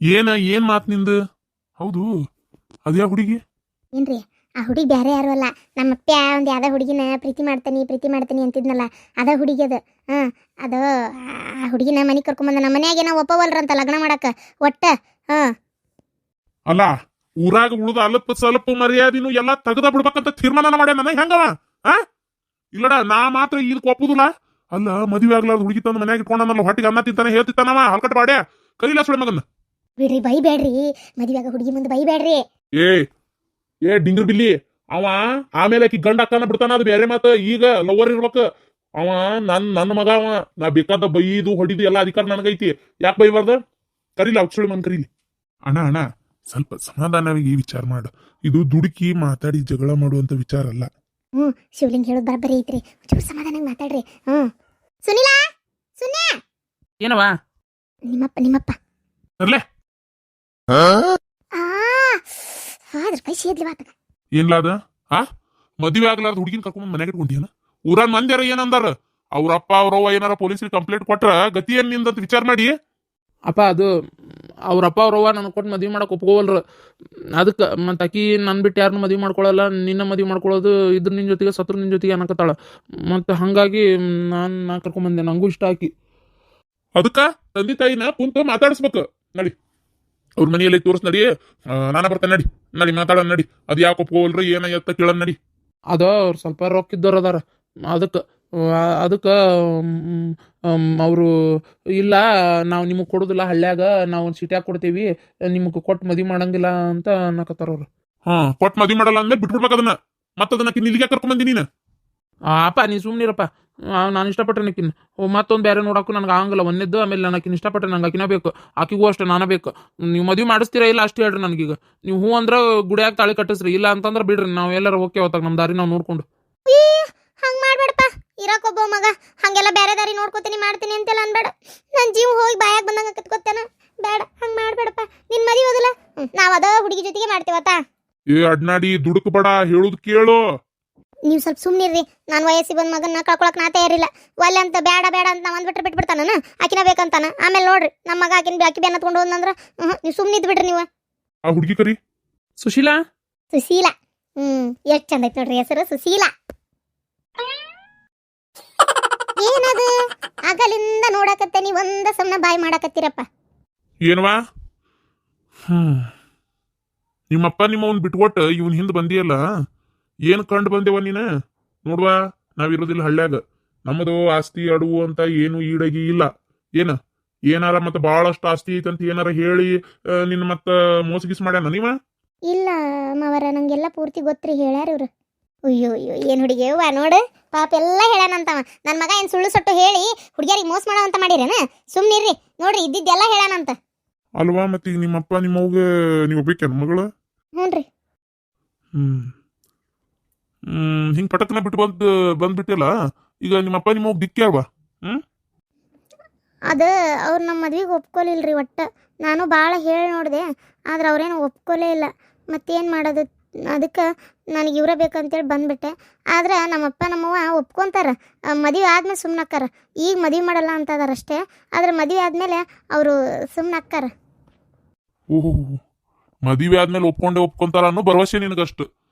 ಏನ ಏನ್ ಮಾತ್ ನಿಂದು? ಹೌದು ಅದ್ಯಾ ಹುಡುಗಿ? ಏನ್ರಿ ಆ ಹುಡುಗಿ ಬೇರೆ ಯಾರು ಅಲ್ಲ. ನಮ್ಮ ಅಪ್ಪ ಒಂದು ಯಾವ್ದೋ ಹುಡುಗಿನ ಪ್ರೀತಿ ಮಾಡ್ತಾನೆ ಪ್ರೀತಿ ಮಾಡ್ತಾನೆ ಅಂತಿದ್ನಲ್ಲ ಅದ ಹುಡುಗಿ ಅದು. ಹಾಂ ಅದು ಆ ಹುಡುಗಿನ ಮನೆಗೆ ಕರ್ಕೊಂಬಂದ ನಮ್ಮ ಮನ್ಯಾಗ ನಾವು ಒಪ್ಪವಲ್ರಂತ ಲಗ್ನ ಮಾಡಕ್ಕೆ ಒಟ್ಟ ಹಾಂ. ಅಲ್ಲ ಊರಾಗ ಉಳಿದ ಅಲ್ಪ ಸ್ವಲ್ಪ ಮರ್ಯಾದಿನು ಎಲ್ಲ ತೆಗ್ದ ಬಿಡ್ಬೇಕಂತ ತೀರ್ಮಾನ ಮಾಡ್ಯ ಮನೆ ಹೆಂಗವ? ಹಾ ಇಲ್ಲಡ ನಾ ಮಾತ್ರ ಇದಕ್ಕೆ ಒಪ್ಪುದಿಲ್ಲ. ಅಲ್ಲ ಮದುವೆ ಆಗ್ಲಾರ್ದ ಹುಡುಗಿ ತಂದು ಮನ್ಯಾಗ ಇಟ್ಕೊಂಡನಲ್ಲ ಹೊಟ್ಟಿಗೆ ಅನ್ನ ತಿಂತಾನೆ ಹೇಳ್ತಿತ್ತಾನವ ಹಲ್ಕಟ್ ಬಾಡ್ಯ. ಕರೀಲ ಸುಳೆ ಮಗನ್ನ. ಬಿಡ್ರಿ ಬೈಬೇಡ್ರಿ ಮದುವೆಯಾಗ ಹುಡುಗಿ ಮುಂದೆ ಬೈಬೇಡ್ರಿ. ಏ ಏ ಡಿಂಗರ್ ಬಿಲ್ಲಿ ಅವ ಆಮೇಲೆ ಆಕಿ ಗಂಡ ಅಕ್ಕನ ಬಿಡ್ತಾನ ಅದು ಬೇರೆ ಮಾತು ಈಗ ಲವರ್ ಇರ್ಬೇಕು. ಅವ ನನ್ ನನ್ನ ಮಗ ಅವ ನಾ ಬೇಕಾದ ಬೈದು ಹೊಡಿದು ಎಲ್ಲ ಅಧಿಕಾರ ನನಗೈತಿ. ಯಾಕೆ ಬೈಬಾರ್ದ? ಕರೀಲಿ ಸುಳಿ ಮನ್ ಕರೀಲಿ. ಅಣ್ಣ ಅಣ್ಣ ಸ್ವಲ್ಪ ಸಮಾಧಾನವಾಗಿ ವಿಚಾರ ಮಾಡು. ಇದು ದುಡುಕಿ ಮಾತಾಡಿ ಜಗಳ ಮಾಡುವಂತ ವಿಚಾರ ಅಲ್ಲ. ಹ್ಞೂ ಶಿವಲಿಂಗ್ ಹೇಳೋದು ಬರಬರಿ ಐತ್ರಿ. ಚೂರು ಸಮಾಧಾನಾಗಿ ಮಾತಾಡ್ರಿ ಹ್ಞೂ ಸುನಿಲಾ ಸುನ್ಯಾ. ಏನವಾ ನಿಮ್ಮಪ್ಪ ನಿಮ್ಮಪ್ಪ. ಅರ್ಲೆ ಆ? ಅದ್ರ ಕೈ ಸೇದ್ಲಿ ಮಾತಗ ಏನ್ಲಾದ ಆ? ಮದುವೆ ಆಗ್ಲಾರ್ದ ಹುಡುಗಿನ ಕರ್ಕೊಂಡ್ ಮನೆಗೆ ಇಟ್ಕೊಂಡಿಯನ ಊರಾನ್ ಮಂದ್ಯಾರ ಏನಂದಾರ? ಅವ್ರ ಅಪ್ಪ ಅವ್ರವ್ವ ಏನಾರ ಪೊಲೀಸ್ ಕಂಪ್ಲೇಂಟ್ ಕೊಟ್ರ ಗತಿ ಏನ್ ನಿಂದಂತ ವಿಚಾರ ಮಾಡಿ? ಅಪ್ಪ ಅದು ಅವ್ರಪ್ಪ ಅವ್ರವ್ವ ನನ್ ಕೊಟ್ಟು ಮದ್ವೆ ಮಾಡಕ್ ಒಪ್ಕೋವಲ್ರು. ಅದಕ್ಕೆ ಮತ್ತ ಆಕಿ ನನ್ ಬಿಟ್ಟು ಯಾರನ್ನೂ ಮದ್ವೆ ಮಾಡ್ಕೊಳಲ್ಲ ನಿನ್ನ ಮದ್ವೆ ಮಾಡ್ಕೊಳ್ಳೋದು ಇದ್ರ ನಿನ್ನ ಜೊತೆಗೆ ಸತ್ರು ನಿನ್ ಜೊತೆಗೆ ಅನ್ನಕತ್ತಾಳ. ಮತ್ತ ಹಾಗಾಗಿ ನಾನು ನಾ ಕರ್ಕೊಂಬಂದೆ ನಂಗೂ ಇಷ್ಟ ಆಕಿ. ಅದಕ್ಕ ತಂದೆ ತಾಯಿನ ಕುಂತು ಮಾತಾಡಿಸ್ಬೇಕು. ನಡಿ. ಅವ್ರ ಮನೆಯಲ್ಲಿ ತೋರಿಸ್ ನಡಿ. ನಾನ ಬರ್ತೇನೆ ನಡಿ. ನಡಿ ಮಾತಾಡೋಣ ನಡಿ. ಅದು ಯಾಕೆ ಒಪ್ಕೋವಲ್ರಿ ಏನ ಎತ್ತ ಕೇಳೋಣ ನಡಿ. ಅದ ಅವ್ರು ಸ್ವಲ್ಪ ರೊಕ್ಕ ಇದ್ದವ್ರು ಅದಾರ. ಅದಕ್ಕೆ ಅದಕ್ಕೆ ಅವರು ಇಲ್ಲ ನಾವು ನಿಮಗೆ ಕೊಡೋದಿಲ್ಲ ಹಳ್ಳ್ಯಾಗ ನಾವು ಒಂದು ಸಿಟ್ಯಾಗ ಕೊಡ್ತೀವಿ ನಿಮಗೆ ಕೊಟ್ಟು ಮದುವೆ ಮಾಡಂಗಿಲ್ಲ ಅಂತ ಅನ್ನಕತ್ತಾರ ಅವ್ರು. ಹಾಂ ಕೊಟ್ಟು ಮದುವೆ ಮಾಡಲ್ಲ ಅಂದ್ರೆ ಬಿಟ್ಬಿಡ್ಬೇಕು ಅದನ್ನ. ಮತ್ತದನ್ನ ಅದನ್ನ ಇಲ್ಲಿಗೆ ಕರ್ಕೊಂಡ್ ಬಂದಿ ನೀನು. ಆ, ಅಪ್ಪ ನೀ ಸುಮ್ಮನಿರಪ್ಪ ನಾನು ಇಷ್ಟಪಟ್ಟೆ ನಾಕಿನ್ ಮತ್ತೊಂದು ಬೇರೆ ನೋಡಕ್ಕೂ ನನಗೆ ಆಗಂಗಿಲ್ಲ. ಒಂದೇದ್ದು ಆಮೇಲೆ ನಾನು ಆಕಿನ ಇಷ್ಟಪಟ್ಟೆ ನಂಗೆ ಆಕಿನ ಬೇಕು. ಆಕಿಗೂ ಅಷ್ಟೇ ನಾನು ಬೇಕು. ನೀವು ಮದುವೆ ಮಾಡಿಸ್ತೀರಾ ಇಲ್ಲ ಅಷ್ಟು ಹೇಳ್ರಿ ನನಗೀಗ. ನೀವು ಹೂ ಅಂದ್ರೆ ಗುಡಿಯಾಗ ತಾಳಿ ಕಟ್ಟಿಸ್ರಿ. ಇಲ್ಲ ಅಂತಂದ್ರೆ ಬಿಡ್ರಿ. ನಾವು ಎಲ್ಲರೂ ಓಕೆ ಹೋತಾಗ ನಮ್ಮ ದಾರಿ ನಾವು ನೋಡ್ಕೊಂಡು. ಹಂಗೆ ಮಾಡ್ಬೇಡಪ್ಪ. ಇರಕ್ ಒಬ್ಬ ಮಗ. ಹಂಗೆಲ್ಲ ಬೇರೆ ದಾರಿ ನೋಡ್ಕೋತೀನಿ ಮಾಡ್ತೀನಿ ಅಂತೆಲ್ಲ ಅನ್ಬೇಡ. ನನ್ ಜೀವ ಹೋಗಿ ಬಾಯಾಗ ಬಂದಂಗ ಕತ್ಕೋತೇನ ಬೇಡ ಹಂಗೆ ಮಾಡಬೇಡಪ್ಪ. ನಿನ್ನ ಮದಿ ಹೋದಲ್ಲ ನಾವು ಅದ ಹುಡುಗಿ ಜೊತೆಗೆ ಮಾಡ್ತೇವತ್ತ? ಏ ಅಡ್ನಾಡಿ ದುಡುಕು ಬಡ. ಹೇಳುದು ಕೇಳು. ನೀವು ಸ್ವಲ್ಪ ಸುಮ್ಮನಿರ್ರಿ ನಾನು ವಯಸ್ಸಿಗೆ ಬಂದ ಮಗನ್ನ ಕಳ್ಕೊಳಕ್ ನಾತೇ ಇರಲಿಲ್ಲ ಒಲ್ಲೆ ಅಂತ ಬೇಡ ಬೇಡ ಅಂತ ನಾವು ಅಂದ್ಬಿಟ್ರೆ ಬಿಟ್ಬಿಡ್ತಾನ ಆಕಿನ ಬೇಕಂತಾನ? ಆಮೇಲೆ ನೋಡ್ರಿ ನಮ್ಮ ಮಗ ಆಕಿನ ಆಕಿ ಬೆನ್ನ ತಗೊಂಡು ಹೋದ್ನಂದ್ರ ನೀವು ಸುಮ್ಮನೆ ಇದ್ಬಿಡ್ರಿ ನೀವು. ಆ ಹುಡುಗಿ ಕರಿ? ಸುಶೀಲಾ? ಸುಶೀಲಾ. ಹ್ಮ್ ಎಷ್ಟು ಚಂದ ಐತೆ ನೋಡ್ರಿ ಹೆಸರು ಸುಶೀಲಾ. ಏನದು? ಆಗಲಿಂದ ನೀವು ಒಂದ ಸಮನ ಬಾಯ್ ಮಾಡಕತ್ತೀರಪ್ಪ. ಏನವಾ? ಹ್ಮ್. ನಿಮ್ಮಪ್ಪ ನಿಮ್ಮವನ್ ಬಿಟ್ಕೊಟ್ಟು ಇವನ್ ಹಿಂದ್ ಬಂದಿಯಲ್ಲ? ಏನ್ ಕಂಡು ಬಂದೇವ ನೀನ? ನೋಡ್ವಾ ನಾವಿರೋದಿಲ್ಲ ಹಳ್ಳ್ಯಾಗ. ನಮ್ಮದು ಆಸ್ತಿ ಅಡುವು ಅಂತ ಏನು ಈಡಗಿ ಇಲ್ಲ. ಏನ? ಏನಾರ ಮತ್ತೆ ಬಹಳಷ್ಟು ಆಸ್ತಿ ಐತಂತ ಏನಾರ ಹೇಳಿ ನಿನ್ನ ನಿನ್ನ ಮತ್ತ ಮೋಸಗಿಸ್ ಮಾಡ್ಯಾನ ನೀವ? ಇಲ್ಲ ಮಾವರ ನಂಗೆಲ್ಲ ಪೂರ್ತಿ ಗೊತ್ತ್ರಿ ಹೇಳ್ಯಾರ ಇವ್ರು. ಅಯ್ಯೋ ಅಯ್ಯೋ ಏನ್ ಹುಡುಗಿ ಅವ್ವ ನೋಡು. ಪಾಪ ಎಲ್ಲ ಹೇಳಾನಂತವ ನನ್ನ ಮಗ ಏನ್ ಸುಳ್ಳು ಸೊಟ್ಟು ಹೇಳಿ ಹುಡುಗಿಯರಿಗೆ ಮೋಸ ಮಾಡೋ ಅಂತ ಮಾಡಿರೇನ? ಸುಮ್ನಿರ್ರಿ ನೋಡ್ರಿ ಇದ್ದಿದ್ದೆಲ್ಲ ಹೇಳಾನಂತ ಅಲ್ವಾ ಮತ್ತೆ ಈಗ ನಿಮ್ಮಪ್ಪ ನಿಮ್ಮವ್ಗೆ ನೀವು ಬೇಕೇನು ಮಗಳು? ಹ್ಞೂನ್ರಿ ಹ್ಮ್. ಹ್ಮ್ ಹಿಂಗ್ ಪಟಕ್ನ ಬಿಟ್ಟು ಬಂದ್ ಬಂದ್ಬಿಟ್ಟಿಲ್ಲ ಈಗ ನಿಮ್ಮಪ್ಪ ನಿಮ್ಮ ದಿಕ್ಕಿ ಅಲ್ವಾ? ಅದ ಅವ್ರು ನಮ್ಮ ಮದ್ವೆಗೆ ಒಪ್ಕೊಲಿಲ್ರಿ ಒಟ್ಟ. ನಾನು ಭಾಳ ಹೇಳಿ ನೋಡಿದೆ ಆದ್ರೆ ಅವ್ರೇನು ಒಪ್ಕೊಲೇ ಇಲ್ಲ. ಮತ್ತೇನು ಮಾಡೋದು? ಅದಕ್ಕೆ ನನಗೆ ಇವರೇ ಬೇಕಂತೇಳಿ ಬಂದ್ಬಿಟ್ಟೆ. ಆದ್ರೆ ನಮ್ಮಪ್ಪ ನಮ್ಮವ್ವ ಒಪ್ಕೊಂತಾರ. ಮದುವೆ ಆದ್ಮೇಲೆ ಸುಮ್ಮನೆ ಅಕ್ಕಾರ. ಈಗ ಮದುವೆ ಮಾಡಲ್ಲ ಅಂತ ಅದಾರ ಅಷ್ಟೇ. ಆದ್ರೆ ಮದುವೆ ಆದ್ಮೇಲೆ ಅವರು ಸುಮ್ಮನೆ ಅಕ್ಕಾರ. ಓಹೋ ಮದುವೆ ಆದ್ಮೇಲೆ ಒಪ್ಕೊಂಡೆ ಒಪ್ಕೊಂತಾರ ಅನ್ನೋ ಭರವಸೆ ನಿನಗಷ್ಟು?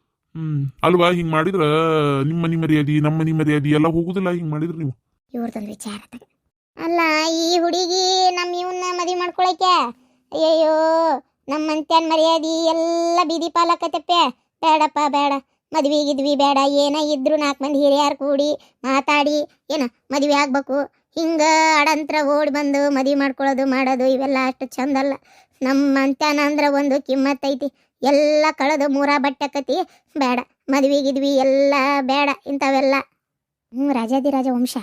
ಅಲ್ವಾ? ಹಿಂಗ್ ಮಾಡಿದ್ರ ನಿಮ್ಮ ಮನಿ ಮರ್ಯಾದಿ ನಮ್ಮ ಮನಿ ಮರ್ಯಾದಿ ಎಲ್ಲ ಹೋಗುದಿಲ್ಲ. ಹಿಂಗ್ ಮಾಡಿದ್ರ ನೀವು. ಇವ್ರದೊಂದು ವಿಚಾರ. ಅಲ್ಲ ಈ ಹುಡುಗಿ ನಮ್ಮ ಇವನ್ನ ಮದುವೆ ಮಾಡ್ಕೊಳಕ್ಕೆ? ಅಯ್ಯಯ್ಯೋ ನಮ್ಮ ಅಂತ್ಯನ್ ಮರ್ಯಾದಿ ಎಲ್ಲ ಬೀದಿ ಪಾಲಕತ್ತಪ್ಪೆ ಬೇಡಪ್ಪ ಬೇಡ. ಮದ್ವಿ ಗಿದ್ವಿ ಬೇಡ. ಏನ ಇದ್ರು ನಾಲ್ಕು ಮಂದಿ ಹಿರಿಯರು ಕೂಡಿ ಮಾತಾಡಿ. ಏನ ಮದುವೆ ಆಗ್ಬೇಕು? ಹಿಂಗ ಅಡಂತ್ರ ಓಡಿ ಬಂದು ಮದುವೆ ಮಾಡ್ಕೊಳ್ಳೋದು ಮಾಡೋದು ಇವೆಲ್ಲ ಅಷ್ಟು ಚಂದಲ್ಲ. ನಮ್ಮ ಅಂತ್ಯನ ಅಂದ್ರೆ ಒಂದು ಕಿಮ್ಮತ್ ಐತಿ. ಎಲ್ಲ ಕಳೆದು ಮೂರ ಬಟ್ಟಕತಿ ಬೇಡ ಮದ್ವೆ ಗಿದ್ವಿ ಎಲ್ಲ ಬೇಡ ಇಂಥವೆಲ್ಲ. ಹ್ಞೂ ರಾಜಾದಿರಾಜ ವಂಶ.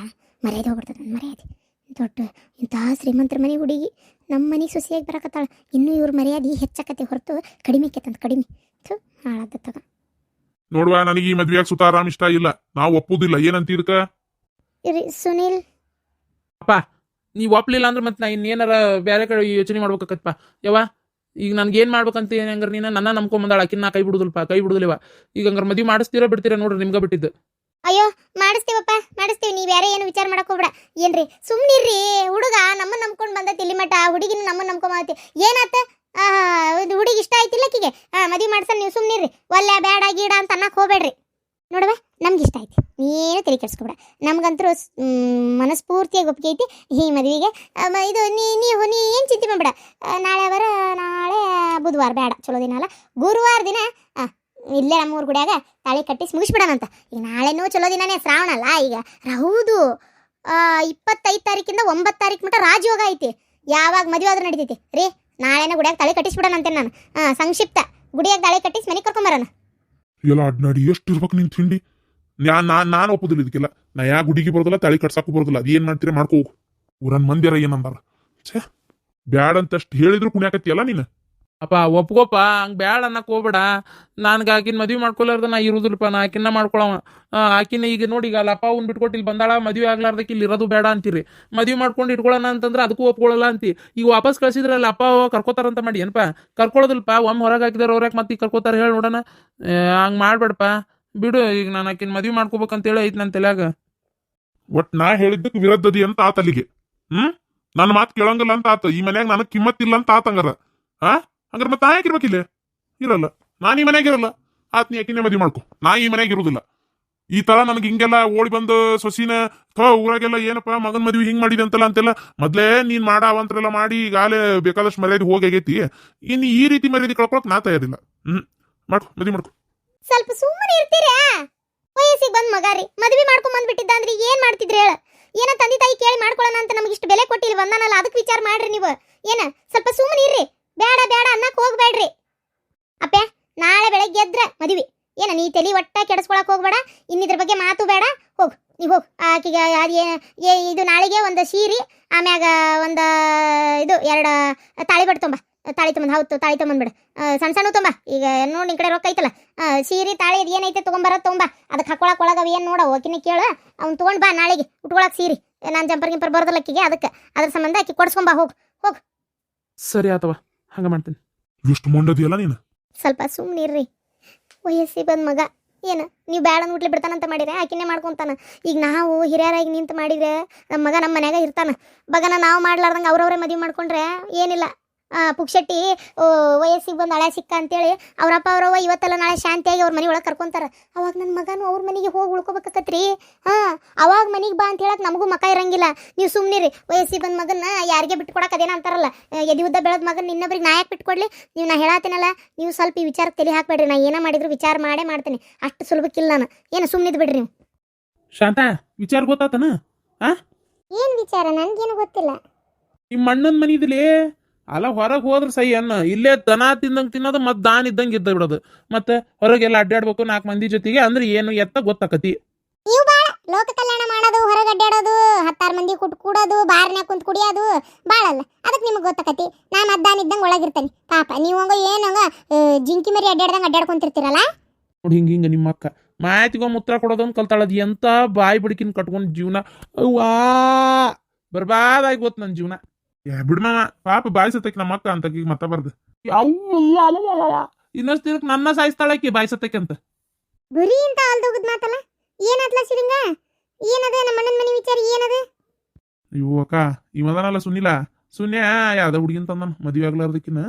ಮರ್ಯಾದೆ ಹೋಗ್ಬಿಡ್ತದೆ ನನ್ನ ಮರ್ಯಾದೆ. ದೊಡ್ಡ ಇಂಥ ಶ್ರೀಮಂತರ ಮನೆ ಹುಡುಗಿ ನಮ್ಮ ಮನೆ ಸೊಸೆಯಾಗಿ ಬರಕತ್ತಾಳೆ. ಇನ್ನೂ ಇವ್ರ ಮರ್ಯಾದೆ ಹೆಚ್ಚಕತೆ ಹೊರತು ಕಡಿಮೆ ಕೆತ್ತಂತ ಕಡಿಮೆ. ಥು ಹಾಳಾದ ತಗ. ನೋಡುವ ನನಗೆ ಈ ಮದ್ವೆಯಾಗ ಸುತಾರಾಮ್ ಇಷ್ಟ ಇಲ್ಲ. ನಾವು ಒಪ್ಪುದಿಲ್ಲ. ಏನಂತ ಇದಕ್ಕ? ಇರಿ ಅಪ್ಪ ನೀವು ಒಪ್ಲಿಲ್ಲ ಅಂದ್ರೆ ಮತ್ತೆ ನಾ ಇನ್ನೇನಾರ ಬೇರೆ ಕಡೆ ಯೋಚನೆ ಮಾಡ್ಬೇಕಾಗತ್ತಪ್ಪ ಯವ್ವ ಈಗ ನನ್ಗೆ ಏನು ಮಾಡ್ಬೇಕಂತ ಹಂಗಾರೆ ನೀನು? ನನ್ನ ನಂಬ್ಕೊಂಬಂದಾಳ ಆಕಿನ ನಾ ಕೈ ಬಿಡುದಿಲ್ಲಪ್ಪ, ಕೈ ಬಿಡುದಿಲ್ಲವ ಈಗ ಹಂಗಾರೆ ಮದುವೆ ಮಾಡಿಸ್ತೀರಾ ಬಿಡ್ತೀರಾ ನೋಡ್ರಿ ನಿಮ್ಗೆ ಬಿಟ್ಟಿದ್ದು. ಅಯ್ಯೋ, ಮಾಡಿಸ್ತೀವಪ್ಪ, ಮಾಡಿಸ್ತೀವಿ, ನೀವು ಯಾರೇ ಏನು ವಿಚಾರ ಮಾಡಕ್ ಹೋಗ್ಬೇಡ. ಏನ್ರಿ ಸುಮ್ಮನಿರ್ರಿ ಹುಡುಗ ನಮ್ಮ ನಂಬ್ಕೊಂಡು ಬಂದೈತಿ ಇಲ್ಲಿ ಹುಡುಗಿನ ನಮ್ಮ ನಂಬ್ಕೊಂಬತಿ ಏನಾತ? ಇದು ಹುಡುಗಿ ಇಷ್ಟ ಆಯ್ತಿಲ್ಲ ಆಕಿಗೆ? ಮದ್ವಿ ಮಾಡ್ಸಲ್ ನೀವು ಸುಮ್ಮನಿರ್ರಿ ಒಲ್ಲೆ, ಬೇಡ, ಗೀಡ ಅಂತ ಅನ್ನಕ್ಕೆ ಹೋಗ್ಬೇಡ್ರಿ. ನೋಡುವ, ನಮ್ಗೆ ಇಷ್ಟ ಐತಿ ನೀನು ತಲೆ ಕೆಡಿಸ್ಕೊಬೇಡ. ನಮ್ಗಂತರೂ ಮನಸ್ಫೂರ್ತಿಯಾಗಿ ಒಪ್ಪಿಗೆ ಐತಿ. ಈ ಮದುವೆಗೆ ಇದು ನೀ, ನೀವು, ನೀ ಏನು ಚಿಂತೆ ಮಾಡಬೇಡ. ನಾಳೆ ಅವರ, ನಾಳೆ ಬುಧವಾರ, ಬೇಡ. ಚಲೋ ದಿನ ಅಲ್ಲ. ಗುರುವಾರ ದಿನ ಇಲ್ಲೇ ನಮ್ಮೂರು ಗುಡಿಯಾಗ ತಾಳಿ ಕಟ್ಟಿಸಿ ಮುಗಿಸ್ಬಿಡೋಣಂತ. ಈಗ ನಾಳೆನೂ ಚಲೋ ದಿನನೇ ಶ್ರಾವಣ ಅಲ್ಲ ಈಗ. ಹೌದು. ಇಪ್ಪತ್ತೈದು ತಾರೀಕಿಂದ ಒಂಬತ್ತು ತಾರೀಕು ಮಟ್ಟ ರಾಜಯೋಗ ಐತಿ. ಯಾವಾಗ ಮದುವೆ ಆದ್ರೂ ನಡೀತೈತಿ. ರೀ, ನಾಳೆನೇ ಗುಡಿಯಾಗ ತಾಳಿ ಕಟ್ಟಿಸ್ಬಿಡೋಣಂತೆ ನಾನು. ಸಂಕ್ಷಿಪ್ತ. ಗುಡಿಯಾಗ ತಾಳಿ ಕಟ್ಟಿಸಿ ಮನೆಗೆ ಕರ್ಕೊಂಬರೋಣ ಎಲ್ಲ ಅಡ್ನಾಡಿ ಎಷ್ಟು ಇರ್ಬೇಕು ನಿನ್ ತಿಂಡಿ? ನಾ ನಾ, ನಾನು ಒಪ್ಪೋದಿಲ್ಲ ಇದಕ್ಕೆಲ್ಲ. ನಾ ಯಾ ಗುಡಿಗೆ ಬರೋದಿಲ್ಲ, ತಳಿ ಕಟ್ಸಾಕು ಬರೋದಿಲ್ಲ. ಅದೇನ್ ಮಾಡ್ತೀರ ಮಾಡ್ಕೋ ಊರನ್ ಮಂದಿರ ಏನಂದಾರ? ಛೇ ಬ್ಯಾಡ ಅಂತಷ್ಟು ಹೇಳಿದ್ರು ಕುಣ್ಯಾಕತ್ತಿಯಲ್ಲ ನೀನು? ಅಪ್ಪ ಒಪ್ಕೋಪ, ಹಂಗೆ ಬ್ಯಾಡ ಅನ್ನಕ್ಕೆ ಹೋಗ್ಬೇಡ. ನನ್ಗೆ ಆಕಿನ ಮದುವೆ ಮಾಡ್ಕೊಲಾರ್ದ ನಾ ಇರುದಿಲ್ಲಪ್ಪ, ನಾ ಆಕಿನ ಮಾಡ್ಕೊಳವ. ಆಕಿನ ಈಗ ನೋಡಿ, ಈಗ ಅಲ್ಲ, ಅಪ್ಪ ಅವ್ನು ಬಿಟ್ಕೊಟ್ಟು ಇಲ್ಲಿ ಬಂದಾಳ, ಮದುವೆ ಆಗ್ಲಾರ್ದಕ್ಕೆ ಇಲ್ಲಿ ಇರೋದು ಬೇಡ ಅಂತೀರಿ. ಮದುವೆ ಮಾಡ್ಕೊಂಡು ಇಟ್ಕೊಳ್ಳೋಣ ಅಂತಂದ್ರೆ ಅದಕ್ಕೂ ಒಪ್ಕೊಳ್ಳಲ್ಲ ಅಂತಿ. ಈಗ ವಾಪಸ್ ಕಳ್ಸಿದ್ರಲ್ಲ, ಅಪ್ಪ ಕರ್ಕೊತಾರ ಅಂತ ಮಾಡಿ, ಏನಪ್ಪ? ಕರ್ಕೊಳ್ಳೋದಿಲ್ಲಪ್ಪ ಒಮ್ಮೆ ಹೊರಗೆ ಹಾಕಿದಾರೆ ಅವ್ರ್ಯಾಕೆ ಮತ್ತೆ ಈಗ ಕರ್ಕೋತಾರೆ ಹೇಳಿ ನೋಡೋಣ. ಹಂಗೆ ಮಾಡ್ಬೇಡಪ್ಪ. ಬಿಡು, ಈಗ ನಾನು ಆಕಿನ ಮದುವೆ ಮಾಡ್ಕೋಬೇಕಂತೇಳಿ ಐತಿ ನನ್ನ ತಲೆಯಾಗ. ಒಟ್ ನಾ ಹೇಳಿದ್ದಕ್ಕೆ ವಿರುದ್ಧದಿ ಅಂತ ಆತ ಅಲ್ಲಿಗೆ. ಹ್ಮ್? ನನ್ನ ಮಾತು ಕೇಳಂಗಿಲ್ಲ ಅಂತ ಆತ. ಈ ಮನ್ಯಾಗ ನನಗೆ ಕಿಮ್ಮತ್ತಿಲ್ಲ ಅಂತ ಆತಂಗಾರ ಹಾ ಹಂಗಾರ ಮತ್ತೆ ನಾ ಇರ್ಬೇಕಿಲ್ಲ ಇರಲ್ಲ. ನಾನು ಈ ಮನ್ಯಾಗ ಇರಲ್ಲ. ಆತ್ ನೀ ಯಾಕಿನೇ ಮದ್ವೆ ಮಾಡ್ಕೊ. ನಾ ಈ ಮನ್ಯಾಗ ಇರುದಿಲ್ಲ. ಈ ತರ ನನಗೆ ಹಿಂಗೆಲ್ಲ ಓಡಿ ಬಂದು ಸೊಸಿನ ಥೋ, ಊರಾಗೆಲ್ಲ ಏನಪ್ಪ ಮಗನ್ ಮದ್ವಿ ಹಿಂಗ್ ಮಾಡಿದೆ ಅಂತಲ್ಲ ಅಂತೆಲ್ಲ, ಮೊದ್ಲೇ ನೀನ್ ಮಾಡ ಮಾಡಿ ಈಗಾಲೇ ಬೇಕಾದಷ್ಟು ಮರ್ಯಾದೆ ಹೋಗಿ ಆಗೈತಿ. ಇನ್ನು ಈ ರೀತಿ ಮರ್ಯಾದೆ ಕಳ್ಕೊಳಕ್ ನಾ ತಯಾರಿಲ್ಲ. ಹ್ಮ್. ಮಾಡ್ಕೊ, ಮದ್ವೆ ಮಾಡ್ಕೊ. ಸ್ವಲ್ಪ ಸುಮ್ಮನೆ ಇರ್ತೀರಾ? ವಯಸ್ಸಿಗೆ ಬಂದ್ ಮಗ ರೀ. ಮದ್ವೆ ಮಾಡ್ಕೊಂಡ್ ಬಂದ್ಬಿಟ್ಟಿದ್ದ ಅಂದ್ರೆ ಏನ್ ಮಾಡ್ತಿದ್ರಿ ಹೇಳ? ಏನ ತಂದೆ ತಾಯಿ ಕೇಳಿ ಮಾಡ್ಕೊಳ್ಳೋಣ ಅಂತ ನಮ್ಗೆ ಇಷ್ಟು ಬೆಲೆ ಕೊಟ್ಟಿಲ್ಲ, ಬಂದಾನಲ್ಲ ಅದಕ್ಕೆ ವಿಚಾರ ಮಾಡ್ರಿ ನೀವು. ಏನ? ಸ್ವಲ್ಪ ಸುಮ್ಮನೆ ಇರ್ರಿ. ಬೇಡ ಬೇಡ ಅನ್ನಕ್ ಹೋಗ್ಬೇಡ್ರಿ. ಅಪ್ಪೆ ನಾಳೆ ಬೆಳಗ್ಗೆ ಎದ್ರೆ ಮದ್ವಿ. ಏನ ನೀ ತಲಿ ಒಟ್ಟ ಕೆಡಿಸ್ಕೊಳಕ್ ಹೋಗ್ಬೇಡ ಇನ್ನಿದ್ರ ಬಗ್ಗೆ ಮಾತು ಬೇಡ. ಹೋಗು ನೀ ಹೋಗ್. ಆಕಿಗೆ ಅದ್ ಏ- ಇದು ನಾಳೆಗೆ ಒಂದು ಸೀರೆ ಆಮ್ಯಾಗ ಒಂದು ಇದು ಎರಡು ತಾಳಿ ಬಟ್ ತೊಂಬ. ತಾಳಿ ತೊಂಬಂದ್ ಹೌದು ತಾಳಿ ತೊಂಬಂದ್ಬಿಡು ಆ, ಸಣ್ಣ ಸಣ್ಣ ತುಂಬ. ಈಗ ನೋಡಿ ನಿನ್ ಕಡೆ ರೊಕ್ಕ ಐತಲ್ಲ. ಸೀರೆ ತಾಳಿ ಅದು ಏನೈತೆ ತೊಗೊಂಬರೋದು ತೊಂಬ. ಅದಕ್ಕೆ ಹಾಕೊಳಕ್ ಒಳಗ ಅವ ಏನು ನೋಡ ಓಕಿನ ಕೇಳ. ಅವ್ನು ತೊಗೊಂಡು ಬಾ ನಾಳೆಗೆ ಉಟ್ಕೊಳಕ್ಕೆ ಸೀರೆ. ನಾನು ಜಂಪರ್ ಗಿಂಪರ್ ಬರೋದಲ್ಲ ಅಕ್ಕಿಗೆ ಅದಕ್ಕೆ. ಅದ್ರ ಸಂಬಂಧ ಆಕಿ ಹೋಗು. ಹೋಗ್. ಸರಿ ಆತವ ಹಂಗೆ ಮಾಡ್ತೀನಿ. ಎಷ್ಟು ಮೊಂಡದಿಯಲ್ಲ ನೀನು? ಸ್ವಲ್ಪ ಸುಮ್ಮನೆ ಇರ್ರಿ. ವಯಸ್ಸಿ ಬಂದ ಮಗ. ಏನು ನೀವು ಬೇಡ ಉಟ್ಲಿ ಬಿಡ್ತಾನಂತ ಮಾಡಿದ್ರೆ ಆಕಿನೇ ಮಾಡ್ಕೊಂತಾನ. ಈಗ ನಾವು ಹಿರಿಯರಾಗಿ ನಿಂತು ಮಾಡಿದ್ರೆ ನಮ್ಮ ಮಗ ನಮ್ಮ ಮನ್ಯಾಗ ಇರ್ತಾನ. ಬಗನ ನಾವು ಮಾಡ್ಲಾರ್ದಂಗೆ ಅವ್ರವ್ರೇ ಮದುವೆ ಮಾಡ್ಕೊಂಡ್ರೆ ಏನಿಲ್ಲ. ಪುಕ್ಷಟ್ಟಿ ವಯಸ್ಸಿಗೆ ಬಂದು ಹಳೆ ಸಿಕ್ಕ ಅಂತೇಳಿ ಅವ್ರಪ್ಪ ಅವ್ರವ್ವ ಇವತ್ತೆಲ್ಲ ನಾಳೆ ಶಾಂತಿಯಾಗಿ ಅವ್ರ ಮನೆ ಒಳಗೆ ಕರ್ಕೊಂತಾರ. ಅವಾಗ ನನ್ನ ಮಗನು ಅವ್ರ ಮನೆಗೆ ಹೋಗಿ ಉಳ್ಕೊಬೇಕತ್ರಿ ಹಾಂ ಅವಾಗ ಮನೆಗೆ ಬಾ ಅಂತ ಹೇಳಕ್ಕೆ ನಮಗೂ ಮಕ ಇರಂಗಿಲ್ಲ. ನೀವು ಸುಮ್ಮನಿರಿ ವಯಸ್ಸಿಗೆ ಬಂದ ಮಗನ ಯಾರಿಗೆ ಬಿಟ್ಕೊಡಕ್ಕೆ ಅದೇನ ಅಂತಾರಲ್ಲ ಎದಿ ಉದ್ದ ಬೆಳೆದ ಮಗನ ಇನ್ನೊಬ್ರಿಗೆ ನಾಯಕ್ ಬಿಟ್ಕೊಡ್ಲಿ? ನೀವು ನಾ ಹೇಳತ್ತೀನಲ್ಲ ನೀವು ಸ್ವಲ್ಪ ಈ ವಿಚಾರಕ್ಕೆ ತಲೆ ಹಾಕ್ಬೇಡ್ರಿ ನಾ ಏನೋ ಮಾಡಿದ್ರು ವಿಚಾರ ಮಾಡೇ ಮಾಡ್ತೀನಿ. ಅಷ್ಟು ಸುಲಭಕ್ಕಿಲ್ಲ ನಾನು. ಏನು ಸುಮ್ಮನಿದ್ ಬಿಡ್ರಿ ನೀವು. ಶಾಂತ ವಿಚಾರ ಗೊತ್ತಾತನ? ಏನು ವಿಚಾರ? ನನ್ಗೇನು ಗೊತ್ತಿಲ್ಲ. ನಿಮ್ಮ ಅಣ್ಣನ ಮನೆ ಇದಿಲೇ ಅಲ್ಲ ಹೊರಗೆ ಹೋದ್ರೆ ಸಹಿ ಅನ್ನ. ಇಲ್ಲೇ ದನ ತಿಂದಂಗೆ ತಿನ್ನೋದು ಮತ್ತೆ ದಾನ್ ಇದ್ದಂಗೆ ಇದ್ದ ಬಿಡೋದು. ಮತ್ತೆ ಹೊರಗೆಲ್ಲ ಅಡ್ಡಾಡ್ಬೇಕು ನಾಲ್ಕು ಮಂದಿ ಜೊತೆಗೆ ಅಂದ್ರೆ ಏನು ಎತ್ತ ಗೊತ್ತಾಕತಿ. ನೀವು ಬಾಳ ಲೋಕ ಕಲ್ಯಾಣ ಮಾಡೋದು ಹೊರಗೆ ಅಡ್ಡಾಡೋದು ಹತ್ತಾರು ಮಂದಿ ಕುಟ್ ಕೂಡೋದು ಬಾರ್ನ್ಯಾಗ ಕುಂತ್ ಕುಡಿಯೋದು ಬಾಳಲ್ಲ ಅದಕ್ಕೆ ನಿಮಗೆ ಗೊತ್ತಾಕತಿ. ನಾ ಅದ್ದಾನ ಇದ್ದಂಗೆ ಒಳಗಿರ್ತೇನೆ. ಪಾಪ ನೀವು ಹಂಗ ಏನಂಗ ಜಿಂಕಿ ಮರಿ ಅಡ್ಡಾಡ್ದಂಗೆ ಅಡ್ಡಾಡ್ಕೊಂತಿರ್ತೀರಲ್ಲ ನೋಡಿ ಹಿಂಗೆ ಹಿಂಗೆ ನಿಮ್ಮ ಅಕ್ಕ. ಮಾತಿಗೋ ಮುತ್ರ ಕೊಡೋದೊಂದು ಕಲ್ತಾಳದು. ಎಂತ ಬಾಯಿ ಬಿಡ್ಕಿನ್ ಕಟ್ಕೊಂಡು ಜೀವನ. ಅವ್ವಾ ಬರ್ಬಾದಾಗಿ ಗೊತ್ತು ನನ್ನ ಜೀವನ. ಏ ಬಿಡ್ಮವ ಪಾಪ ಬಾಯಿ ಸತ್ತಕ್ಕೆ ನಮ್ಮ ಅಕ್ಕ ಅಂತ ಈಗ ಮತ್ತ ಬರ್ದು. ಇನ್ನಷ್ಟು ದಿನಕ್ಕೆ ನನ್ನ ಸಾಯಿಸ್ತಾಳಕಿ ಬಾಯಿ ಸತ್ತಕ್ಕೆ ಅಂತ ಗುರಿ ಅಂತ ಅಲ್ದೋಗದ್ ಮಾತಲ್ಲ? ಏನಾದ್ಲ ಸಿರಿಂಗ? ಏನದ ನಮ್ಮ ಅಣ್ಣನ ಮನೆ ವಿಚಾರ ಏನದ? ಇವು ಅಕ್ಕ ಇವದನಲ್ಲ ಸುನಿಲ. ಸುನ್ಯ ಯಾವ್ದ ಹುಡುಗಿನ ತಂದಾನ ಮದುವೆ ಆಗ್ಲಾರ್ದಕ್ಕಿನ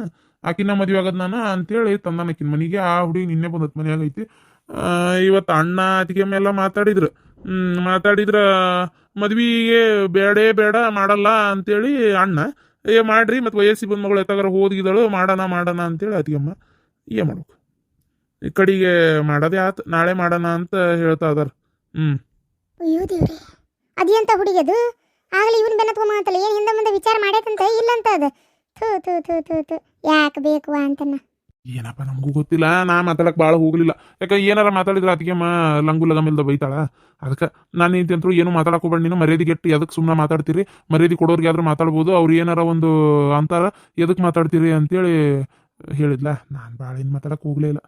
ಆಕಿನ ಮದುವೆ ಆಗದ್ ನಾನು ಅಂತೇಳಿ ತಂದಾನ ಆಕಿನ ಮನೆಗೆ. ಆ ಹುಡುಗಿ ನಿನ್ನೆ ಬಂದತ್ ಮನ್ಯಾಗ ಐತಿ. ಆ, ಇವತ್ತು ಅಣ್ಣ ಅತಿಗೆ ಮೇಲೆ ಮಾತಾಡಿದ್ರು. ಹ್ಮ್ ಮಾತಾಡಿದ್ರ ಮದ್ವಿಗೆ ಬೇಡೇ ಬೇಡ, ಮಾಡಲ್ಲ ಅಂತೇಳಿ ಅಣ್ಣ, ಏ, ಮಾಡ್ರಿ, ಮತ್ತೆ ವಯಸ್ಸಿ ಬಂದ ಮಗಳು ಎತ್ತಾಗಾರ ಹೋದಿದಳು ಮಾಡೋಣ ಮಾಡೋಣ ಅಂತೇಳಿ ಅತಿಗೆಮ್ಮ ಏನು ಮಾಡ್ಬೇಕು. ಈ ಕಡೆಗೆ ಮಾಡೋದೇ ಆತ, ನಾಳೆ ಮಾಡೋಣ ಅಂತ ಹೇಳ್ತಾ ಅದಾರ ಹ್ಞೂ ಅಯ್ಯೋ ದೇವ್ರಿ ಅದೇಂತ ಹುಡುಗಿ ಅದು? ಆಗಲಿ ಇವನ್ ಬೆನ್ನ ತಗೊಂಬಂತಲ್ಲ ಏನು ಹಿಂದೆ ಮುಂದೆ ವಿಚಾರ ಮಾಡೈತಂತ? ಇಲ್ಲಂತ ಅದು. ಥೂ ಥೂ ಥೂ ಥೂ ಥೂ. ಯಾಕೆ ಬೇಕು ಅಂತನ ಏನಪ್ಪ ನಮಗೂ ಗೊತ್ತಿಲ್ಲ. ನಾ ಮಾತಾಡಕ್ ಭಾಳ ಹೋಗಲಿಲ್ಲ. ಯಾಕೆ ಏನಾರ ಮಾತಾಡಿದ್ರೆ ಅದಕ್ಕೆ ಮಾ ಲಂಗು ಲಗಮಿಲ್ದ ಬೈತಾಳ. ಅದಕ್ಕೆ ನಾನು ನಿಂತಂತ್ರು ಏನು ಮಾತಾಡಕ್ ಹೋಗ್ಬೇಡ ನೀನು. ಮರ್ಯಾದೆ ಗೆಟ್ಟು ಎದಕ್ಕೆ ಸುಮ್ಮನೆ ಮಾತಾಡ್ತೀರಿ? ಮರ್ಯಾದೆ ಕೊಡೋರ್ಗೆ ಆದ್ರೂ ಮಾತಾಡ್ಬೋದು. ಅವ್ರು ಏನಾರ ಒಂದು ಅಂತಾರ ಎದಕ್ಕೆ ಮಾತಾಡ್ತೀರಿ ಅಂತೇಳಿ ಹೇಳಿದ್ಲ. ನಾನು ಭಾಳ ಏನು ಮಾತಾಡಕ್ ಹೋಗ್ಲೇ ಇಲ್ಲ.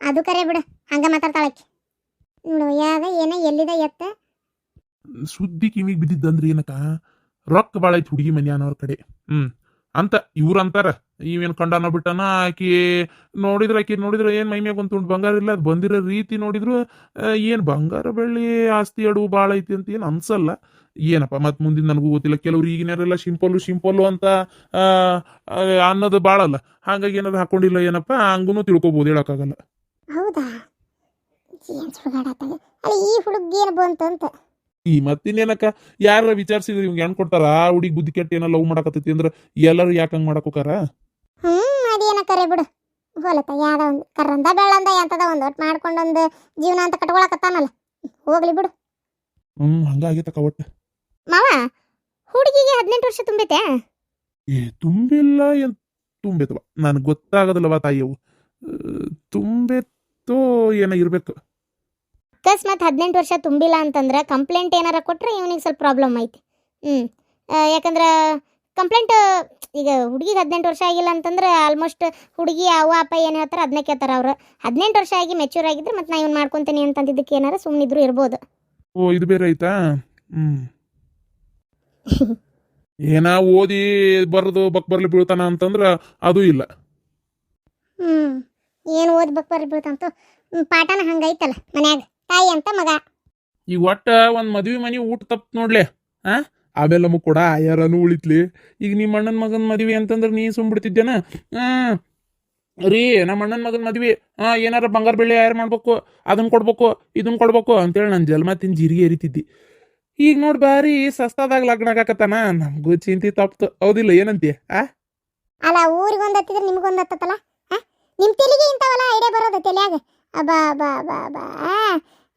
ಅದು ಕರೆ ಬಿಡು. ಹಂಗ ಮಾತಾಡ್ತಾಳಕ್ಕೆ ನೋಡು ಯಾಗ ಏನ ಎಲ್ಲಿದ ಎತ್ತ? ಸುದ್ದಿ ಕಿವಿಗೆ ಬಿದ್ದಿದ್ದಂದ್ರೆ ಏನಕ್ಕ? ರೊಕ್ಕ ಭಾಳ ಐತಿ ಹುಡುಗಿ ಮನ್ಯಾನವ್ರ ಕಡೆ. ಹ್ಞೂ ಅಂತ ಇವ್ರು ಅಂತಾರ. ಇವೇನ್ ಕಂಡಾನ ಬಿಟ್ಟನ ಆಕಿ ನೋಡಿದ್ರ ಆಕಿ ನೋಡಿದ್ರ ಏನ್ ಮೈ ಮ್ಯಾಗ ಒಂದು ತುಂಡು ಬಂಗಾರ ಇಲ್ಲ. ಅದು ಬಂದಿರೋ ರೀತಿ ನೋಡಿದ್ರು ಏನ್ ಬಂಗಾರ ಬೆಳ್ಳಿ ಆಸ್ತಿ ಅಡುವು ಭಾಳ ಐತಿ ಅಂತ ಏನ್ ಅನ್ಸಲ್ಲ. ಏನಪ್ಪ ಮತ್ ಮುಂದಿನ ನನಗೂ ಗೊತ್ತಿಲ್ಲ. ಕೆಲವ್ರು ಈಗಿನವರೆಲ್ಲ ಸಿಂಪಲ್ಲು ಸಿಂಪಲ್ಲು ಅಂತ ಅನ್ನೋದು ಭಾಳಲ್ಲ ಹಾಗಾಗಿ ಏನಾದ್ರು ಹಾಕೊಂಡಿಲ್ಲ ಏನಪ್ಪ ಹಂಗೂ ತಿಳ್ಕೊಬೋದು ಹೇಳಕ್ಕಾಗಲ್ಲ. ಹೌದಾ? ಈ ಮತ್ತಿನ್ನೇನಕ್ಕ ಯಾರ ವಿಚಾರಿಸಿದ್ರೆ ಇವ್ಗೆ ಹೆಣ್ ಕೊಡ್ತಾರ? ಆ ಹುಡುಗಿ ಬುದ್ಧಿ ಕೆಟ್ಟ ಏನೋ ಲವ್ ಮಾಡಕತ್ತೈತಿ ಅಂದ್ರೆ ಎಲ್ಲರೂ ಯಾಕೆ ಹಂಗೆ ಮಾಡಕ್ ಹ್ಮ್ ಅದೇನ ಕರೆ ಬಿಡು. ಹೋಲತ್ತ ಯಾವ್ದ ಒಂದು ಕರಂದ ಬೆಳ್ಳಂದ ಎಂತದ ಒಂದು ಒಟ್ಟು ಮಾಡ್ಕೊಂಡೊಂದು ಜೀವನ ಅಂತ ಕಟ್ಕೊಳಕತ್ತಾನಲ್ಲ. ಹೋಗ್ಲಿ ಬಿಡು. ಹ್ಮ್ ತಕ ಒಟ್ಟು. ಮಾವ ಹುಡುಗಿಗೆ ಹದಿನೆಂಟು ವರ್ಷ ತುಂಬೈತೆ? ಏ ತುಂಬಿಲ್ಲ ಏನ್ ತುಂಬಿತ್ವ. ನನಗೆ ಗೊತ್ತಾಗೋದಿಲ್ಲವ ತಾಯಿಯವು ತುಂಬಿತ್ತೋ ಏನೋ ಇರಬೇಕು. ಅಕಸ್ಮಾತ್ ಹದಿನೆಂಟು ವರ್ಷ ತುಂಬಿಲ್ಲ ಅಂತಂದ್ರೆ ಕಂಪ್ಲೇಂಟ್ ಏನಾರ ಕೊಟ್ಟರೆ ಇವನಿಗೆ ಸ್ವಲ್ಪ ಪ್ರಾಬ್ಲಮ್ ಐತಿ. ಹ್ಞೂ ಯಾಕಂದ್ರೆ ಕಂಪ್ಲೇಂಟ್ ಈಗ ಹುಡುಗಿಗೆ ಹದಿನೆಂಟು ವರ್ಷ ಆಗಿಲ್ಲ ಅಂತಂದ್ರೆ ಆಲ್ಮೋಸ್ಟ್ ಹುಡುಗಿ ಅವ ಅಪ್ಪ ಏನು ಹೇಳ್ತಾರೆ ಅದನ್ನೇ ಕೇಳ್ತಾರೆ ಅವ್ರು. ಹದಿನೆಂಟು ವರ್ಷ ಆಗಿ ಮೆಚೂರ್ ಆಗಿದ್ರೆ ಮತ್ತೆ ನಾ ಇವ್ನು ಮಾಡ್ಕೊತೀನಿ ಅಂತಂದಿದ್ದಕ್ಕೆ ಏನಾರ ಸುಮ್ಮನಿದ್ರು ಇರ್ಬೋದು. ಓ ಇದು ಬೇರೆ ಐತಾ ಹ್ಮ್. ಏನ ಓದಿ ಬರೋದು ಬಕ್ ಬರ್ಲಿ ಬೀಳ್ತಾನ ಅಂತಂದ್ರೆ ಅದು ಇಲ್ಲ. ಹ್ಮ್. ಏನು ಓದಿ ಬಕ್ ಬರ್ಲಿ ಹ್ಮ್, ಪಾಠನ ಹಂಗೈತಲ್ಲ ಮನ್ಯಾಗ. ತಾಯಿ ಅಂತ ಮಗ. ಈಗ ಒಟ್ಟ ಒಂದ್ ಮದ್ವಿ ಮನಿ ಊಟ ತಪ್ಪ ನೋಡ್ಲೆ ಆ? ಆಮೇಲೆ ನಮಗೆ ಕೂಡ, ಯಾರನು ಉಳಿತ್ಲಿ. ಈಗ ನಿಮ್ಮ ಅಣ್ಣನ ಮಗನ ಮದ್ವಿ ಅಂತಂದ್ರೆ ನೀ ಸುಮ್ಬಿಡ್ತಿದ್ದೇನ ಹಾಂ. ರೀ ನಮ್ಮ ಅಣ್ಣನ ಮಗನ ಮದ್ವಿ. ಹಾಂ, ಏನಾರ ಬಂಗಾರ ಬೆಳ್ಳಿ ಯಾರು ಮಾಡ್ಬೇಕು ಅದನ್ನ ಕೊಡ್ಬೇಕು ಇದನ್ನ ಕೊಡ್ಬೇಕು ಅಂತೇಳಿ ನಾನು ಜಲ್ಮ ತಿನ್ ಜೀರಿಗೆ ಎರಿತಿದ್ದಿ. ಈಗ ನೋಡ್ ಬಾರಿ ಸಸ್ತಾದಾಗ ಲಗ್ನ ಆಗಾಕತ್ತಾನ? ನಮಗೂ ಚಿಂತಿ ತಪ್ತು ಹೌದಿಲ್ಲ, ಏನಂತಿ? ಆ? ಅಲ್ಲ ಊರಿಗೆ ಒಂದು ಹತ್ತಿದ್ರೆ ನಿಮ್ಗೊಂದು ಹತ್ತತ್ತಲ್ಲ? ನಿಮ್ಮ ತೆಲಿಗೆ ಇಂಥವಲ್ಲ ಐಡಿಯಾ ಬರೋದು ತಲೆಯಾಗ? ಅಬ್ಬಾ ಬಾ ಬಾ ಬಾ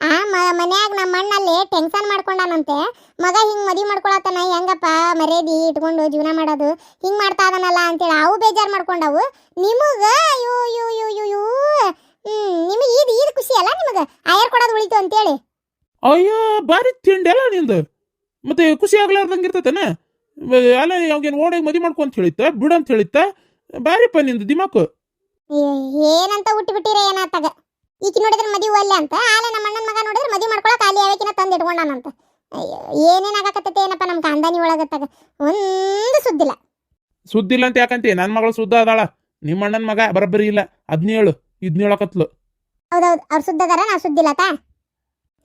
ಆ ಮನ್ಯಾಗ ನಮ್ಮ ಅಣ್ಣಲ್ಲಿ ಟೆನ್ಷನ್ ಮಾಡ್ಕೊಂಡಾನಂತೆ. ಮಗ ಹಿಂಗ್ ಮದಿ ಮಾಡ್ಕೊಳತನ ಹೆಂಗಪ್ಪ ಮರ್ಯಾದಿ ಇಟ್ಕೊಂಡು ಜೀವನ ಮಾಡೋದು? ಹಿಂಗ್ ಮಾಡ್ತಾ ಅದನಲ್ಲ ಅಂತೇಳಿ ಅವು ಬೇಜಾರು ಮಾಡ್ಕೊಂಡವು. ನಿಮಗ ಅಯ್ಯೋ ಅಯ್ಯೋ ಅಯ್ಯೋ ಯೋ ಯೋ ಹ್ಮ್ ನಿಮಗೆ ಇದು ಇದು ಖುಷಿ ಅಲ್ಲ ನಿಮಗೆ? ಆಯರ್ ಕೊಡೋದು ಉಳಿತು ಅಂತೇಳಿ. ಅಯ್ಯೋ ಬಾರಿ ತಿಂಡಿ ಅಲ್ಲ ನಿಂದು? ಮತ್ತೆ ಖುಷಿ ಆಗ್ಲಾರ್ದಂಗೆ ಇರ್ತೈತೇನ ಅಲ್ಲ ಅವಾಗೇನು ಓಡಾಗಿ ಮದಿ ಮಾಡ್ಕೊಂತ ಹೇಳಿತ್ತ ಬಿಡು ಅಂತ ಹೇಳಿತ್ತ? ಬಾರಿಪ್ಪ ನಿಂದು ದಿಮಾಕು. ಏನಂತ ಹುಟ್ಟಿ ಬಿಟ್ಟಿರ ಏನಾತಾಗ? ಈಕಿ ನೋಡಿದ್ರೆ ಮದುವೆ ಅಲ್ಲೇ ಅಂತ. ಆಲೆ ನಮ್ಮ ಅಣ್ಣನ ಮಗ ನೋಡಿದ್ರೆ ಮದುವೆ ಮಾಡ್ಕೊಳಕ್ ಅಲ್ಲಿ ಯಾವಕಿನ ತಂದು ಇಟ್ಕೊಂಡಾನಂತ. ಅಯ್ಯೋ ಏನೇನ್ ಆಗಕತ್ತೈತೆ ಏನಪ್ಪ ನಮ್ಮ ಕಾಂದಾನಿ ಒಳಗತ್ತಾಗ. ಒಂದು ಸುದ್ದಿಲ್ಲ. ಸುದ್ದಿಲ್ಲ ಅಂತ ಯಾಕಂತಿ? ನನ್ನ ಮಗಳು ಸುದ್ದ ಅದಾಳ. ನಿಮ್ಮ ಅಣ್ಣನ ಮಗ ಬರಬ್ಬರಿ ಇಲ್ಲ. ಹದಿನೇಳು ಇದ್ನ ಹೇಳಕತ್ಲು. ಹೌದೌದು ಅವ್ರು ಸುದ್ದದಾರ ನಾ ಸುದ್ದಿಲ್ಲ ತಾ?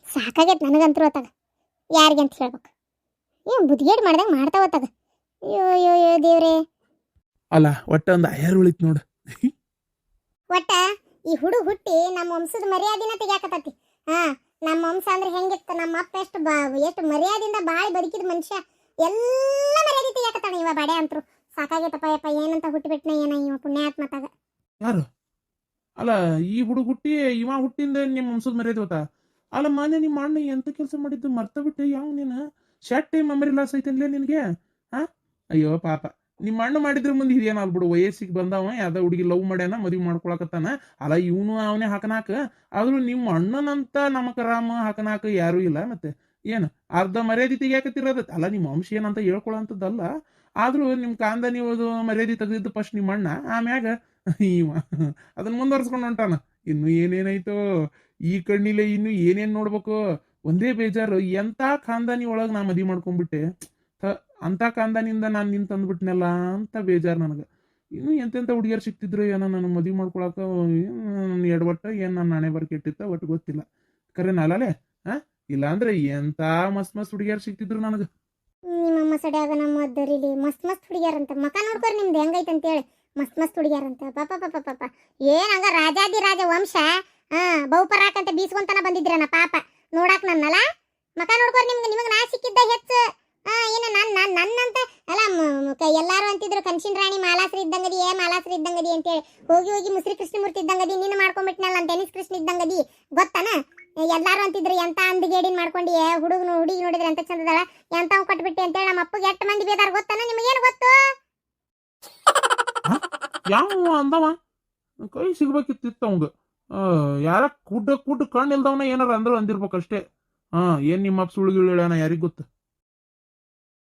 ಸಾಕಾಗೈತೆ ನನಗಂತೂ ಅತ್ತಾಗ. ಯಾರಿಗೆ ಅಂತ ಹೇಳ್ಬೇಕು? ಏನು ಬುದ್ಧಿಗೇಡ್ ಮಾಡ್ದಂಗೆ ಮಾಡ್ತಾ ಅತ್ತಾಗ. ಅಯ್ಯೋ ಅಯ್ಯೋ ಅಯ್ಯೋ ದೇವ್ರೇ. ಅಲ್ಲ ಒಟ್ಟ ಒಂದು ಅಯ್ಯಾರು ಉಳಿತ್ ನೋಡು. ಒಟ್ಟ? ಈ ಹುಡುಗ ಹುಟ್ಟಿ ನಮ್ಮ ವಂಶದ ಮರ್ಯಾದಿನ ತೆಗ್ಯಾಕತ್ತತಿ. ಹಾ, ನಮ್ಮ ವಂಶ ಅಂದ್ರೆ ಹೆಂಗಿತ್ತು? ನಮ್ಮ ಅಪ್ಪ ಎಷ್ಟು ಬಾ, ಎಷ್ಟು ಮರ್ಯಾದಿಂದ ಬಾಳಿ ಬದುಕಿದ ಮನುಷ್ಯ. ಎಲ್ಲ ಮರ್ಯಾದೆ ತೆಗಿಯಾಕತ್ತಾನ ಇವ ಬಡೆ ಅಂತರು ಸಾಕಾಗೈತಪ್ಪ, ಯಪ್ಪ, ಏನಂತ ಹುಟ್ಟಿಬಿಟ್ನ ಏನ ಇವ ಪುಣ್ಯಾತ್ಮತಾಗ? ಯಾರು? ಅಲ್ಲ, ಈ ಹುಡುಗ ಹುಟ್ಟಿ, ಇವ ಹುಟ್ಟಿಂದ ನಿಮ್ಮ ವಂಶದ ಮರ್ಯಾದೆ ಹೋತ ಅಲ್ಲ, ಮಾನ್ಯ, ನಿಮ್ಮ ಅಣ್ಣ ಎಂತ ಕೆಲಸ ಮಾಡಿದ್ದು? ಮರ್ತ ಬಿಟ್ಟು ಯಾವ ನೀನು? ಶರ್ಟ್ ಮೆಮರಿ ಲಾಸ್ ಐತನ್ಲೇ ನಿನಗೆ? ಹಾ? ಅಯ್ಯೋ, ಪಾಪ. ನಿಮ್ಮ ಅಣ್ಣ ಮಾಡಿದ್ರ ಮುಂದೆ ಹಿರಿಯನಲ್ ಬಿಡು. ವಯಸ್ಸಿಗೆ ಬಂದವ, ಯಾವ್ದೋ ಹುಡುಗಿ ಲವ್ ಮಾಡ್ಯಾನ, ಮದುವೆ ಮಾಡ್ಕೊಳಕತ್ತಾನ. ಅಲ್ಲ, ಇವನು ಅವನೇ ಹಾಕನಾಕ. ಆದ್ರೂ ನಿಮ್ಮ ಅಣ್ಣನಂತ ನಮಕ ರಾಮ ಹಾಕನಾಕ ಯಾರೂ ಇಲ್ಲ. ಮತ್ತೆ ಏನು ಅರ್ಧ ಮರ್ಯಾದೆ ತೆಗಿಯಾಕತ್ತಿರೋದ ಅಲ್ಲ ನಿಮ್ಮ ಅಂಶ ಏನಂತ ಹೇಳ್ಕೊಳಂತದ್ದಲ್ಲ. ಆದ್ರೂ ನಿಮ್ ಕಾಂದ ನೀವು ಮರ್ಯಾದೆ ತೆಗೆದಿದ್ದು ಫಸ್ಟ್ ನಿಮ್ಮ ಅಣ್ಣ. ಆಮ್ಯಾಗ ಇವ ಅದನ್ನ ಮುಂದುವರ್ಸ್ಕೊಂಡು ಹೊಂಟಾನ. ಇನ್ನು ಏನೇನೈತೋ ಈ ಕಣ್ಣಿಲೆ ಇನ್ನು ಏನೇನ್ ನೋಡ್ಬೇಕು? ಒಂದೇ ಬೇಜಾರು. ಎಂತ ಖಾನ್ದಾನಿ ಒಳಗೆ ನಾ ಮದಿ ಮಾಡ್ಕೊಂಡ್ಬಿಟ್ಟೆ? ಥ, ಅಂತ ಖಾನ್ದಾನಿಂದ ನಾನು ನಿನ್ ತಂದ್ಬಿಟ್ನಲ್ಲ ಅಂತ ಬೇಜಾರು ನನಗೆ. ಇನ್ನು ಎಂತೆಂಥ ಹುಡುಗಿಯರು ಸಿಕ್ತಿದ್ರು ಏನೋ ನನ್ನ ಮದುವೆ ಮಾಡ್ಕೊಳಕ ನನ್ನ ಎಡವಟ್ಟ ಏನು ನನ್ನ ಹಣೆ ಬರ್ ಕೆಟ್ಟಿತ್ತ ಒಟ್ಟು ಗೊತ್ತಿಲ್ಲ. ಕರೆ ನಾಲೇ ಹಾ? ಇಲ್ಲ ಅಂದ್ರೆ ಎಂತ ಮಸ್ತ್ ಮಸ್ತ್ ಹುಡುಗಿಯರು ಸಿಕ್ತಿದ್ರು ನನಗೆ. ನಮ್ಮ ಸಡ್ಯಾಗ ನಮ್ಮ ಮದ್ದರಿಲಿ ಮಸ್ತ್ ಮಸ್ತ್ ಹುಡುಗ್ಯಾರಂತ. ಮಕ ನೋಡ್ಕೊರಿ ನಿಮ್ದು ಹೆಂಗೈತೆ ಅಂತೇಳಿ. ಮಸ್ತ್ ಮಸ್ತ್ ಹುಡುಗ್ಯಾರಂತ. ಪಾಪ ಪಾಪ ಪಾಪ ಏನ್ ಹಂಗ ರಾಜಾದಿ ರಾಜ ವಂಶ ಹಾ ಬಹುಪರಾಕ್ ಅಂತ ಬೀಸ್ಕೊಂತನ ಬಂದಿದ್ರನ ಪಾಪ ನೋಡಾಕ್ ನನ್ನಲ್ಲ? ಮಕ ನೋಡ್ಕೊರಿ ನಿಮ್ಗೆ ನಿಮಗೆ ನಾ ಸಿಕ್ಕಿದ್ದ ಹೆಚ್ಚು. ಏನ ನಾನು ನಾನು ನನ್ನಂತ, ಅಲ್ಲ ಎಲ್ಲಾರು ಅಂತಿದ್ರು ಕನ್ಸಿನ್ ರಾಣಿ ಮಾಲಾಸ್ರಿ ಇದ್ದಂಗದಿ, ಏ ಮಾಲಾಸ್ರಿ ಇದ್ದಂಗದಿ ಅಂತೇಳಿ. ಹೋಗಿ ಹೋಗಿ ಮುಸ್ರಿ ಕೃಷ್ಣಮೂರ್ತಿ ಇದ್ದಂಗದಿ ನಿನ್ನ ಮಾಡ್ಕೊಂಡ್ಬಿಟ್ನಲ್ಲ ಅಂತ ಟೆನಿಸ್ ಕೃಷ್ಣ ಇದ್ದಂಗದಿ, ಗೊತ್ತಾನ? ಎಲ್ಲರೂ ಅಂತಿದ್ರು, ಎಂತ ಮಾಡ್ಕೊಂಡು ಮಾಡ್ಕೊಂಡಿ ಹುಡುಗ ಹುಡುಗಿ ನೋಡಿದ್ರೆ ಎಂತ ಚಂದದಳ ಎಂತ ಕೊಟ್ಬಿಟ್ಟೆ ಅಂತೇಳಿ ನಮ್ಮ ಅಪ್ಪಗೆ ಎಷ್ಟು ಮಂದಿ ಬೇದಾರ ಗೊತ್ತಾನ? ನಿಮಗೇನು ಗೊತ್ತು? ಯಾವ ಅಂದವ? ಕೈ ಸಿಗ್ಬೇಕಿತ್ತಿತ್ತು ಅವಂಗ. ಯಾರ ಕುಡ್ಡ ಕುಡ್ಡ ಕಣ್ಣು ಇಲ್ದವನ ಏನಾರ ಅಂದ್ರೆ ಅಂದಿರ್ಬೇಕಷ್ಟೇ. ಹಾ ಏನ್ ನಿಮ್ಮ ಅಪ್ಪ ಸುಳ್ಳು ಯಾರಿಗ ಗೊತ್ತ?